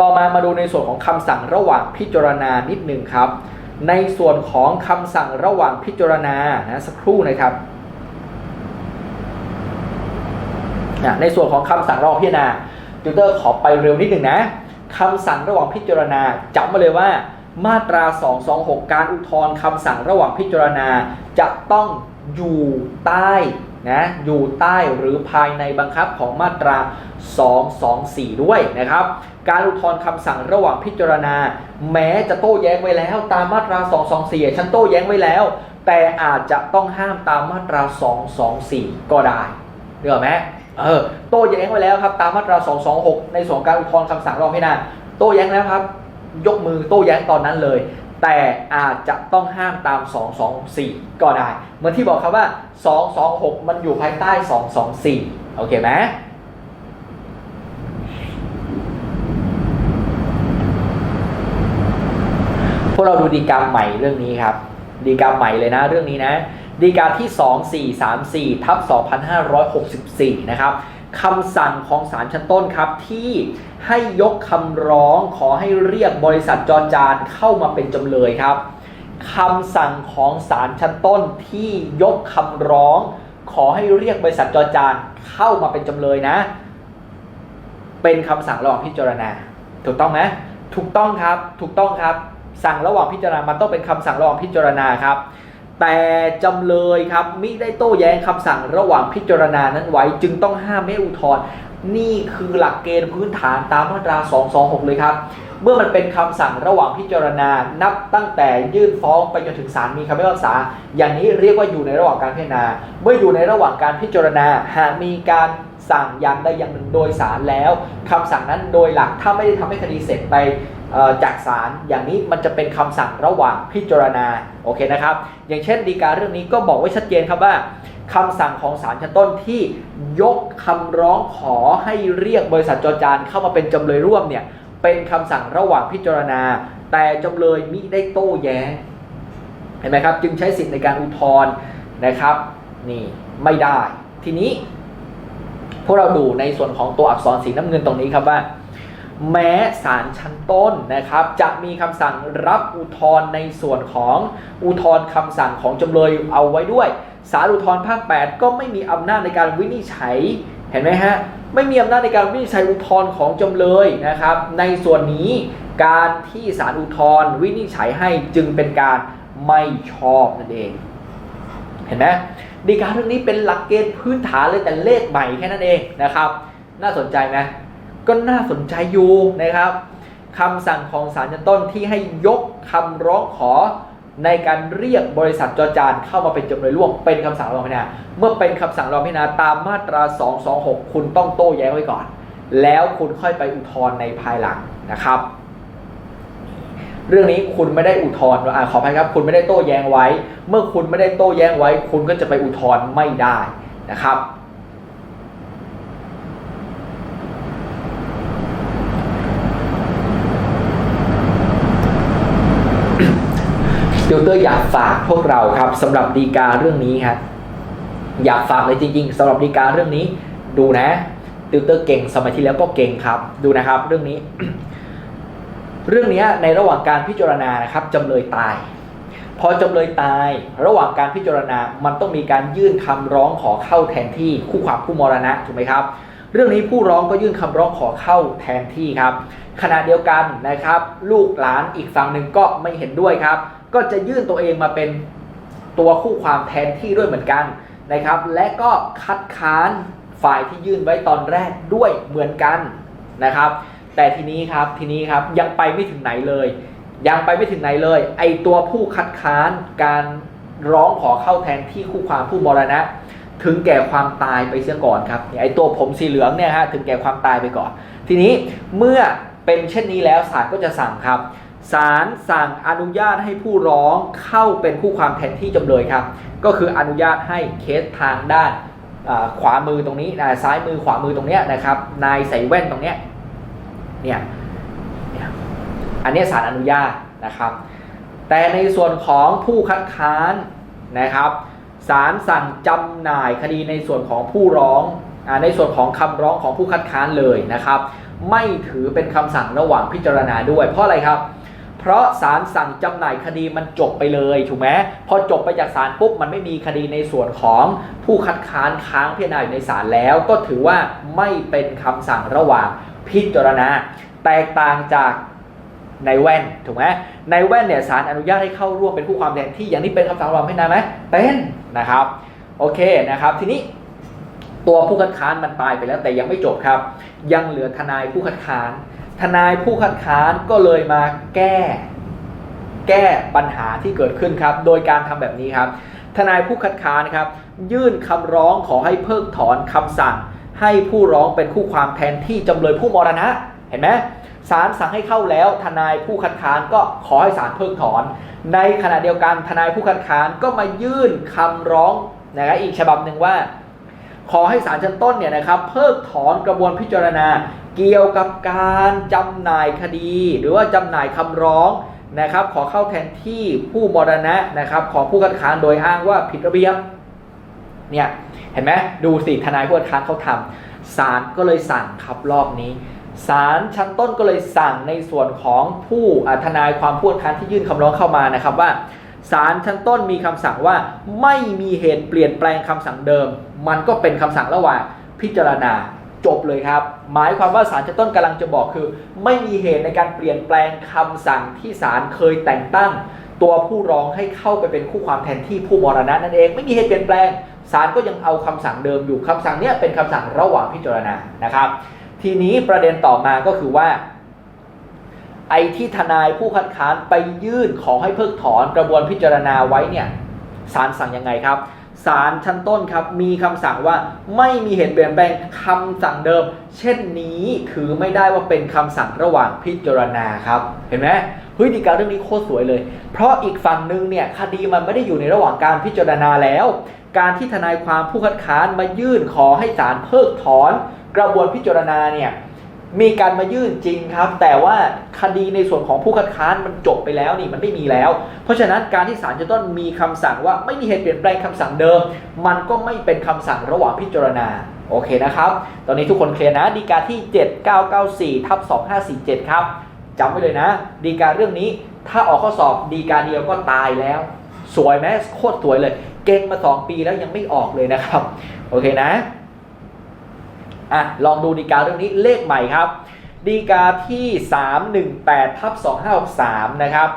ต่อมามาดูในส่วนของคำสั่งระหว่างพิจารณานิดหนึ่งครับ ในส่วนของคำสั่งระหว่างพิจารณานะสักครู่นะครับในส่วนของคำสั่งระหว่างพิจารณาติวเตอร์ขอไปเร็วนิดหนึ่งนะคำสั่งระหว่างพิจารณาจำมาเลยว่ามาตรา 226 การอุทธรณ์คำสั่งระหว่างพิจารณาจะต้องอยู่ใต้ นะอยู่ใต้หรือภายในบังคับของมาตรา 224 ด้วยนะครับ การอุทธรณ์คำสั่งระหว่างพิจารณา แม้จะโต้แย้งไว้แล้ว ตามมาตรา 224 ฉันโต้แย้งไว้แล้ว แต่อาจจะต้องห้ามตามมาตรา 224 ก็ได้เรื่องไหมเออโต้แย้งไว้แล้วครับตามมาตรา 226 ในส่วนการอุทธรณ์คำสั่งระหว่างพิจารณาโต้แย้งแล้วครับ ยกมือโต้แย้งตอนนั้นเลย แต่อาจจะต้องห้ามตาม 224 ก็ได้ เหมือนที่บอกครับว่า 226 มันอยู่ภายใต้ 224 โอเคไหมพวกเราดูดีกาใหม่เรื่องนี้ครับ ดีกาใหม่เลยนะเรื่องนี้นะ ดีกาที่ 2434 ทับ 2564 นะครับ คำสั่งของศาลชั้นต้นครับที่ให้ยกคำร้องขอให้เรียกบริษัทจอจานเข้ามาเป็นจำเลยครับคำสั่งของศาลชั้นต้นที่ยกคำร้อง ขอให้เรียกบริษัทจอจานเข้ามาเป็นจำเลยนะ เป็นคำสั่งระหว่างพิจารณา ถูกต้องไหมถูกต้องครับ ถูกต้องครับ สั่งระหว่างพิจารณา มันต้องเป็นคำสั่งระหว่างพิจารณาครับ แต่จำเลยครับมิได้โต้แย้งคำสั่งระหว่างพิจารณานั้นไว้ จึงต้องห้ามไม่อุทธรณ์นี่คือหลักเกณฑ์พื้นฐานตามมาตรา 226 เลยครับ เมื่อมันเป็นคำสั่งระหว่างพิจารณา นับตั้งแต่ยื่นฟ้องไปจนถึงศาลมีคำพิพากษา อย่างนี้เรียกว่าอยู่ในระหว่างการพิจารณา เมื่ออยู่ในระหว่างการพิจารณา หากมีการสั่งอย่างใดอย่างหนึ่งโดยศาลแล้วคำสั่งนั้นโดยหลักถ้าไม่ได้ทำให้คดีเสร็จไป จากศาลอย่างนี้มันจะเป็นคำสั่งระหว่างพิจารณาโอเคนะครับ อย่างเช่นดีกาเรื่องนี้ก็บอกไว้ชัดเจนครับว่าคำสั่งของศาลชั้นต้นที่ยกคำร้องขอให้เรียกบริษัทจอจานเข้ามาเป็นจำเลยร่วมเนี่ยเป็นคำสั่งระหว่างพิจารณา แต่จำเลยมิได้โต้แย้งเห็นไหมครับ จึงใช้สิทธิ์ในการอุทธรณ์นะครับนี่ไม่ได้ ทีนี้พวกเราดูในส่วนของตัวอักษรสีน้ำเงินตรงนี้ครับว่า แม้ศาลชั้นต้นนะครับ จะมีคำสั่งรับอุทธรณ์ในส่วนของอุทธรณ์คำสั่งของจำเลยเอาไว้ด้วยศาลอุทธรณ์ภาค 8 ก็ไม่มีอำนาจในการวินิจฉัยเห็นไหมฮะไม่มีอำนาจในการวินิจฉัยอุทธรณ์ของจำเลยนะครับ ในส่วนนี้การที่ศาลอุทธรณ์วินิจฉัยให้จึงเป็นการไม่ชอบนั่นเอง เห็นไหมดีการเรื่องนี้เป็นหลักเกณฑ์พื้นฐานเลยแต่เลขใหม่แค่นั้นเองนะครับ น่าสนใจไหม ก็น่าสนใจอยู่นะครับคำสั่งของศาลชั้นต้นที่ให้ยกคำร้องขอในการเรียกบริษัทจอจานเข้ามาเป็นจำเลยร่วมเป็นคำสั่งรองพิจารณาเมื่อเป็นคำสั่งรองพิจารณาตามมาตรา 226 คุณต้องโต้แย้งไว้ก่อน แล้วคุณค่อยไปอุทธรณ์ในภายหลังนะครับ เรื่องนี้คุณไม่ได้อุทธรณ์ขออภัยครับ คุณไม่ได้โต้แย้งไว้ เมื่อคุณไม่ได้โต้แย้งไว้ คุณก็จะไปอุทธรณ์ไม่ได้นะครับ ติวเตอร์อยากฝากพวกเราครับสำหรับดีกาเรื่องนี้ครับอยากฝากเลยจริงๆสำหรับดีกาเรื่องนี้ ดูนะติวเตอร์เก่งสมัยที่แล้วก็เก่งครับ ดูนะครับเรื่องนี้ เรื่องนี้ในระหว่างการพิจารณานะครับจำเลยตาย พอจำเลยตาย ระหว่างการพิจารณา มันต้องมีการยื่นคำร้องขอเข้าแทนที่คู่ความผู้มรณะถูกไหมครับ เรื่องนี้ผู้ร้องก็ยื่นคำร้องขอเข้าแทนที่ครับขณะเดียวกันนะครับ ลูกหลานอีกฝั่งหนึ่งก็ไม่เห็นด้วยครับ ก็จะยื่นตัวเองมาเป็นตัวคู่ความแทนที่ด้วยเหมือนกันนะครับ และก็คัดค้านฝ่ายที่ยื่นไว้ตอนแรกด้วยเหมือนกันนะครับ แต่ทีนี้ครับทีนี้ครับยังไปไม่ถึงไหนเลย ยังไปไม่ถึงไหนเลย ไอตัวผู้คัดค้านการร้องขอเข้าแทนที่คู่ความผู้มรณะ ถึงแก่ความตายไปเสียก่อนครับไอตัวผมสีเหลืองเนี่ยฮะถึงแก่ความตายไปก่อน ทีนี้เมื่อเป็นเช่นนี้แล้วศาลก็จะสั่งครับ ศาลสั่งอนุญาตให้ผู้ร้องเข้าเป็นคู่ความแทนที่จำเลยครับ ก็คืออนุญาตให้เคสทางด้านขวามือตรงนี้อ่าซ้ายมือขวามือตรงเนี้ยนะครับ นายใส่แว่นตรงเนี้ยเนี่ยเนี่ยอันนี้ศาลอนุญาตนะครับ แต่ในส่วนของผู้คัดค้านนะครับศาลสั่งจำหน่ายคดีในส่วนของผู้ร้องในส่วนของคำร้องของผู้คัดค้านเลยนะครับ ไม่ถือเป็นคำสั่งระหว่างพิจารณาด้วย เพราะอะไรครับ เพราะศาลสั่งจำหน่ายคดีมันจบไปเลยถูกไหมพอจบไปจากศาลปุ๊บมันไม่มีคดีในส่วนของผู้คัดค้านค้างพิจารณาอยู่ในศาลแล้ว ก็ถือว่าไม่เป็นคำสั่งระหว่างพิจารณา แตกต่างจากในแว่นถูกไหมในแว่นเนี่ยศาลอนุญาตให้เข้าร่วมเป็นผู้ความแทนที่อย่างนี้เป็นคำสั่งระหว่างพิจารณาไหมเป็นนะครับโอเคนะครับทีนี้ตัวผู้คัดค้านมันตายไปแล้วแต่ยังไม่จบครับ ยังเหลือทนายผู้คัดค้าน ทนายผู้คัดค้านก็เลยมาแก้ แก้ปัญหาที่เกิดขึ้นครับ โดยการทำแบบนี้ครับ ทนายผู้คัดค้านครับ ยื่นคำร้องขอให้เพิกถอนคำสั่ง ให้ผู้ร้องเป็นคู่ความแทนที่จำเลยผู้มรณะ เห็นไหมศาลสั่งให้เข้าแล้ว ทนายผู้คัดค้านก็ขอให้ศาลเพิกถอน ในขณะเดียวกันทนายผู้คัดค้านก็มายื่นคำร้องนะครับอีกฉบับหนึ่งว่า ขอให้ศาลชั้นต้นเนี่ยนะครับเพิกถอนกระบวนพิจารณา เกี่ยวกับการจำหน่ายคดี หรือว่าจำหน่ายคำร้องนะครับ ขอเข้าแทนที่ผู้มรณะนะครับ ของผู้คัดค้านโดยอ้างว่าผิดระเบียบเนี่ยเห็นไหมดูสิทนายผู้คัดค้านเขาทำศาลก็เลยสั่งครับรอบนี้ศาลชั้นต้นก็เลยสั่งในส่วนของผู้ทนายความผู้คัดค้านที่ยื่นคำร้องเข้ามานะครับว่า ศาลชั้นต้นมีคำสั่งว่าไม่มีเหตุเปลี่ยนแปลงคำสั่งเดิม มันก็เป็นคำสั่งระหว่างพิจารณาจบเลยครับ หมายความว่าศาลชั้นต้นกำลังจะบอกคือ ไม่มีเหตุในการเปลี่ยนแปลงคำสั่งที่ศาลเคยแต่งตั้ง ตัวผู้ร้องให้เข้าไปเป็นคู่ความแทนที่ผู้มรณะนั่นเอง ไม่มีเหตุเปลี่ยนแปลงศาลก็ยังเอาคำสั่งเดิมอยู่คำสั่งนี้เป็นคำสั่งระหว่างพิจารณานะครับ ทีนี้ประเด็นต่อมาก็คือว่า ไอ้ที่ทนายผู้คัดค้านไปยื่นขอให้เพิกถอนกระบวนพิจารณาไว้เนี่ยศาลสั่งยังไงครับศาลชั้นต้นครับมีคำสั่งว่าไม่มีเหตุเปลี่ยนแปลงคำสั่งเดิม เช่นนี้ถือไม่ได้ว่าเป็นคำสั่งระหว่างพิจารณาครับเห็นไหมเฮ้ยดีการเรื่องนี้โคตรสวยเลย เพราะอีกฝั่งหนึ่งเนี่ยคดีมันไม่ได้อยู่ในระหว่างการพิจารณาแล้ว การที่ทนายความผู้คัดค้านมายื่นขอให้ศาลเพิกถอน กระบวนพิจารณาเนี่ย มีการมายื่นจริงครับ แต่ว่าคดีในส่วนของผู้คัดค้านมันจบไปแล้วนี่มันไม่มีแล้ว เพราะฉะนั้นการที่ศาลจะต้องมีคำสั่งว่าไม่มีเหตุเปลี่ยนแปลงคำสั่งเดิม มันก็ไม่เป็นคำสั่งระหว่างพิจารณาโอเคนะครับ ตอนนี้ทุกคนเคลียร์นะดีกาที่ 7994ทับ2547 ครับจำไว้เลยนะ ดีกาเรื่องนี้ถ้าออกข้อสอบดีกาเดียวก็ตายแล้ว สวยไหมโคตรสวยเลย เก่งมา 2 ปีแล้วยังไม่ออกเลยนะครับ โอเคนะ อะลองดูดีกาเรื่องนี้เลขใหม่ครับ ดีกาที่ 318ทับ2563 นะครับ